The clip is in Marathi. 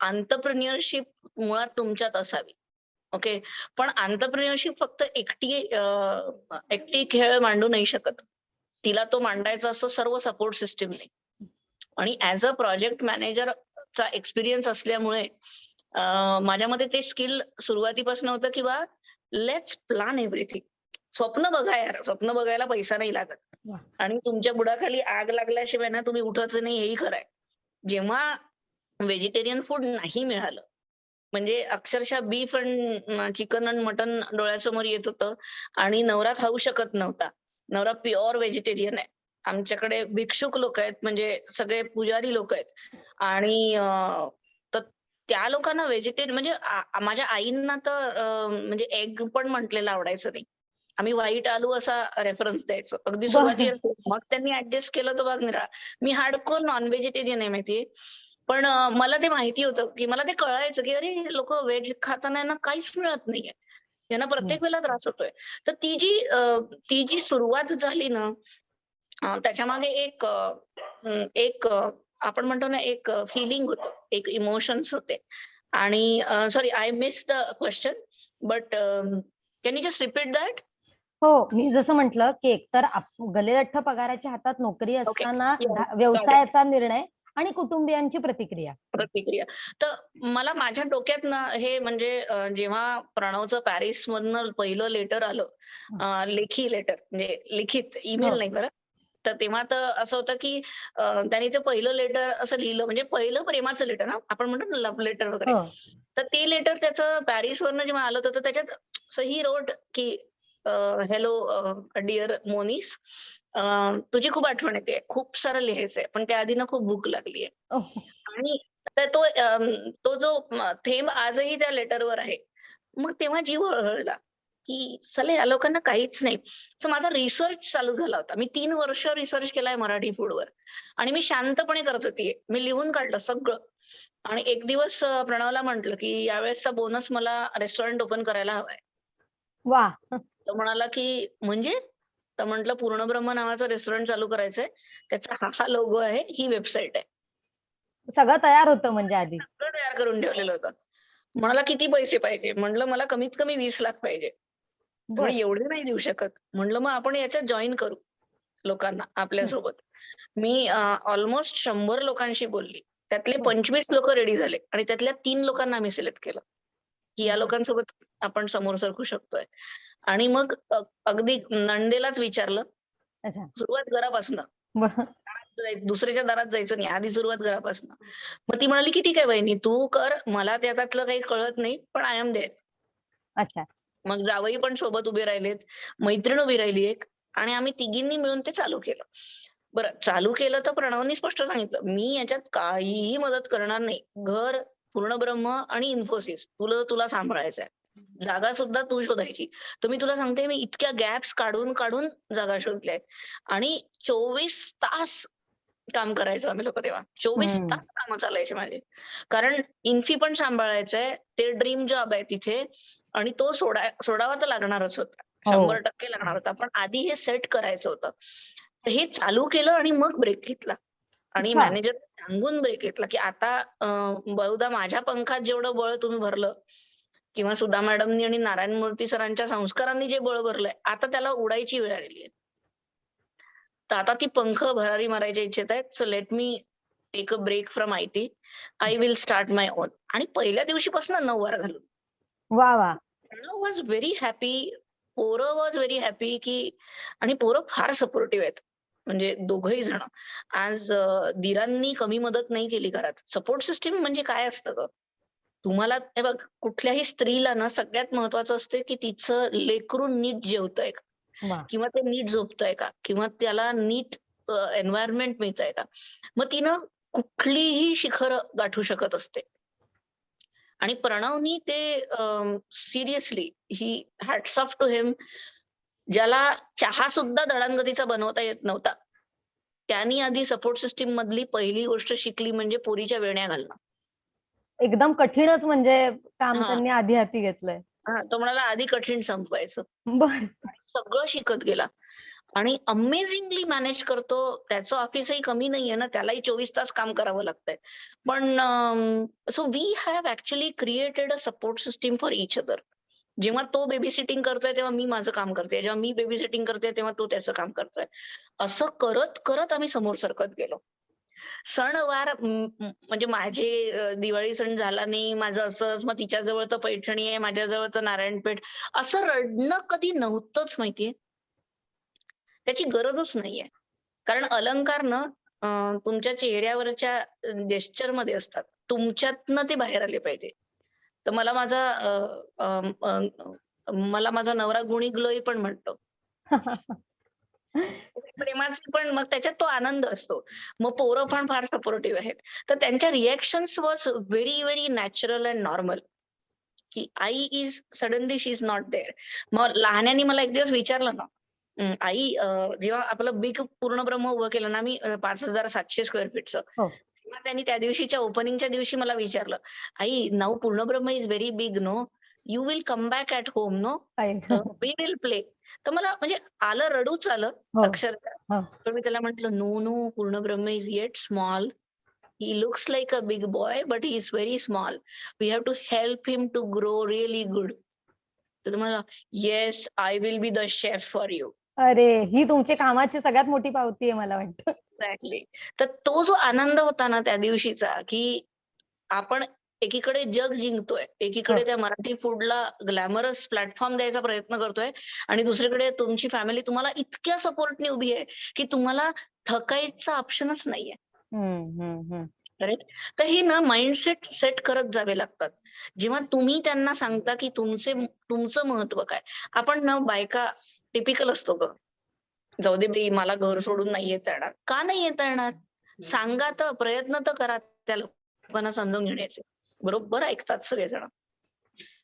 आंतरप्रिन्युअरशिप मुळात तुमच्यात असावी. ओके पण आंतरप्रिन्युअरशिप फक्त एकटी एकटी खेळ मांडू नाही शकत. तिला तो मांडायचा असतो सर्व सपोर्ट सिस्टीमने आणि ऍज अ प्रोजेक्ट मॅनेजरचा एक्सपिरियन्स असल्यामुळे माझ्या मते ते स्किल सुरुवातीपासून होतं की बा लेट्स प्लॅन एव्हरीथिंग स्वप्न बघा यार स्वप्न बघायला पैसा नाही लागत. आणि तुमच्या बुडाखाली आग लागल्याशिवाय ना तुम्ही उठत नाही हेही खरं आहे. जेव्हा व्हेजिटेरियन फूड नाही मिळालं. म्हणजे अक्षरशः beef and chicken and mutton डोळ्यासमोर येत होतं आणि नवरा खाऊ शकत नव्हता. नवरा प्युअर व्हेजिटेरियन आहे. आमच्याकडे भिक्षुक लोक आहेत म्हणजे सगळे पुजारी लोक आहेत. आणि तर त्या लोकांना व्हेजिटेरियन म्हणजे माझ्या आईंना तर म्हणजे एग पण म्हटलेलं आवडायचं नाही. आम्ही व्हाईट आलू असा रेफरन्स द्यायचो. अगदी. सुरुवातीला मग त्यांनी ऍडजस्ट केलं तर बघ निरा मी हार्डकोर नॉन व्हेजिटेरियन आहे माहितीये. पण मला ते माहिती होतं की मला ते कळायचं की अरे लोक व्हेज खाताना यांना काहीच मिळत नाहीये. यांना प्रत्येक वेळेला त्रास होतोय. तर ती जी ती जी सुरुवात झाली ना अं, त्याच्यामागे एक एक आपण म्हणतो ना एक फिलिंग होतं. एक इमोशन्स होते. आणि sorry I miss the question but can you just repeat that हो मी जसं म्हंटल की एकतर गलेलठ्ठ पगाराच्या हातात नोकरी असताना व्यवसायाचा निर्णय आणि कुटुंबियांची प्रतिक्रिया? प्रतिक्रिया. तर मला माझ्या डोक्यात ना हे म्हणजे जेव्हा प्रणवचं पॅरिस मधनं पहिलं लेटर आलं लेखी लेटर म्हणजे लिखित ईमेल हो. नाही बरं तर तेव्हा तर असं होतं की त्यांनी ते पहिलं लेटर असं लिहिलं म्हणजे पहिलं प्रेमाचं लेटर हा आपण म्हणतो ना लव्ह लेटर वगैरे हो. तर ते लेटर त्याचं पॅरिस वरनं जेव्हा आलं होतं तर त्याच्यात सही रोड की हॅलो डिअर मोनिस तुझी खूप आठवण येते. खूप सारं लिहायचंय पण त्याआधी ना खूप भूक लागलीये. आणि तो तो जो थेंब आजही त्या लेटरवर आहे. मग तेव्हा जीव हळहळला की चले या लोकांना काहीच नाही. सो माझा रिसर्च चालू झाला होता. मी तीन वर्ष रिसर्च केलाय मराठी फूडवर आणि मी शांतपणे करत होती. मी लिहून काढलं सगळं. आणि एक दिवस प्रणवला म्हंटल की यावेळेसचा बोनस मला रेस्टॉरंट ओपन करायला हवाय. वा. तो म्हणाला की म्हणजे? तर म्हटलं पूर्णब्रह्म नावाचं रेस्टॉरंट चालू करायचंय. त्याचा हा हा लोगो आहे ही वेबसाईट आहे. सगळं तयार होतं म्हणजे आधी. सगळं तयार करून ठेवलेलं होतं. म्हणाला किती पैसे पाहिजे? म्हणलं मला कमीत कमी वीस लाख पाहिजे. एवढे नाही देऊ शकत. म्हणलं मग आपण याच्यात जॉईन करू लोकांना आपल्यासोबत. मी ऑलमोस्ट शंभर लोकांशी बोलली. त्यातले. पंचवीस लोक रेडी झाले आणि त्यातल्या तीन लोकांना आम्ही सिलेक्ट केलं. की या. लोकांसोबत आपण समोर सरकू शकतोय. आणि मग अगदी नंदेलाच विचारलं सुरुवात घरापासनं दुसऱ्याच्या दारात जायचं नाही आधी सुरुवात घरापासून मग ती म्हणाली की ठीक आहे वहिनी तू कर मला त्याच्यातलं काही कळत नाही पण आय एम देअर अच्छा. मग जावई पण सोबत उभे राहिलेत मैत्रीण उभी राहिली एक आणि आम्ही तिघींनी मिळून ते चालू केलं. बरं चालू केलं तर प्रणवनी स्पष्ट सांगितलं मी याच्यात काहीही मदत करणार नाही. घर पूर्ण ब्रह्म आणि इन्फोसिस तुला तुला सांभाळायचं आहे जागा सुद्धा तू शोधायची. तर मी तुला सांगते मी इतक्या गॅप्स काढून काढून जागा शोधल्या आणि चोवीस तास काम करायचं आम्ही लोक तेव्हा. चोवीस. तास कामं चालायचे माझे. कारण इन्फी पण सांभाळायचंय ते ड्रीम जॉब आहे तिथे. आणि तो सोडा सोडावा तर लागणारच होता. हो. शंभर टक्के लागणार होता. पण आधी हे सेट करायचं होतं. हे चालू केलं आणि मग ब्रेक घेतला. आणि. मॅनेजर सांगून ब्रेक घेतला की आता अं, बहुधा माझ्या पंखात जेवढं बळ तुम्ही भरलं किंवा सुधा मॅडमनी आणि नारायण मूर्ती सरांच्या संस्कारांनी जे बळ भरलंय आता त्याला उडायची वेळ आलेली आहे. तर आता ती पंख भरारी मारायच्या इच्छित आहेत. So let me take a break from I T I will start my own आणि पहिल्या दिवशीपासून नऊवार घालून. वा वा. प्रणव वॉज व्हेरी हॅपी पोरं वॉज व्हेरी हॅपी की आणि पोरं फार सपोर्टिव्ह आहेत. म्हणजे दोघही जण. आज दिरांनी कमी मदत नाही केली घरात. सपोर्ट सिस्टीम म्हणजे काय असतं ग? तुम्हाला हे बघ कुठल्याही स्त्रीला ना सगळ्यात महत्वाचं असते की तिचं लेकरू नीट जेवतंय का? किंवा ते नीट झोपतंय का? किंवा त्याला नीट एन्व्हायरमेंट मिळतंय का? मग तिनं कुठलीही शिखर गाठू शकत असते. आणि प्रणवनी ते सिरियसली ही हॅट्स ऑफ टू हिम ज्याला चहा सुद्धा दडांगतीचा बनवता येत नव्हता. त्यांनी आधी सपोर्ट सिस्टीम मधली पहिली गोष्ट शिकली म्हणजे पोरीच्या वेण्या घालणं. एकदम कठीणच म्हणजे काम. त्यांनी आधी हाती घेतलंय. हा, तो म्हणाला आधी कठीण संपवायचं. बर. सगळं शिकत गेला. आणि अमेझिंगली मॅनेज करतो त्याचं ऑफिसही कमी नाहीये ना त्यालाही चोवीस तास काम करावं लागतंय. पण so we have actually created a support system for each other जेव्हा तो बेबी सिटिंग करतोय तेव्हा मी माझं काम करते. जेव्हा मी बेबी सिटिंग करते तेव्हा तो त्याचं काम करतोय. असं करत करत आम्ही समोर सरकत गेलो. सणवार म्हणजे माझे दिवाळी सण झाला नाही माझं असंच मग तिच्याजवळ तर पैठणी आहे माझ्याजवळ तर नारायणपेठ. असं रडणं कधी नव्हतंच माहितीये. त्याची गरजच नाहीये. कारण अलंकार ना तुमच्या चेहऱ्यावरच्या जेस्चरमध्ये असतात. तुमच्यातनं ते बाहेर आले पाहिजे. तर मला माझा मला माझा नवरा गुणी ग्लोई पण म्हणतो. प्रेमाचे पण मग त्याच्यात तो आनंद असतो. मग पोरं पण फार सपोर्टिव्ह आहेत. तर त्यांच्या reactions was very very natural and normal की आई is suddenly she is not there मग लहान्यांनी मला एक दिवस विचारलं ना "हं, आई जेव्हा आपलं बिग पूर्ण ब्रह्म उभं केलं ना मी पाच हजार सातशे स्क्वेअर फीटचं. तेव्हा त्यांनी त्या दिवशीच्या ओपनिंगच्या दिवशी मला विचारलं आई now Purna Brahma is very big no you will come back at home no I. We will play तर मला म्हणजे आलं रडूच आलं हो. अक्षरशः. हो. पण मी त्याला म्हंटल no no Purna Brahma is yet small he looks like a big boy but he is very small we have to help him to grow really good तर तो म्हणाला yes I will be the chef for you अरे ही तुमची कामाची सगळ्यात मोठी पावती आहे मला वाटतं. एक्झॅक्टली तर तो जो आनंद होता ना त्या दिवशीचा की आपण एकीकडे जग जिंकतोय एकीकडे. त्या मराठी फूडला ग्लॅमरस प्लॅटफॉर्म द्यायचा प्रयत्न करतोय आणि दुसरीकडे तुमची फॅमिली तुम्हाला इतक्या सपोर्टने उभी आहे की तुम्हाला थकायचा ऑप्शनच नाहीये. तर हे ना माइंडसेट सेट करत जावे लागतात. जेव्हा तुम्ही त्यांना सांगता की तुमचे तुमचं महत्त्व काय? आपण ना बायका टिपिकल असतो ग. जाऊ दे बाई मला घर सोडून नाही येता येणार का नाही येता येणार सांगा तर प्रयत्न तर करा त्या लोकांना समजून घेण्याचे. बरोबर ऐकतात सगळेजण.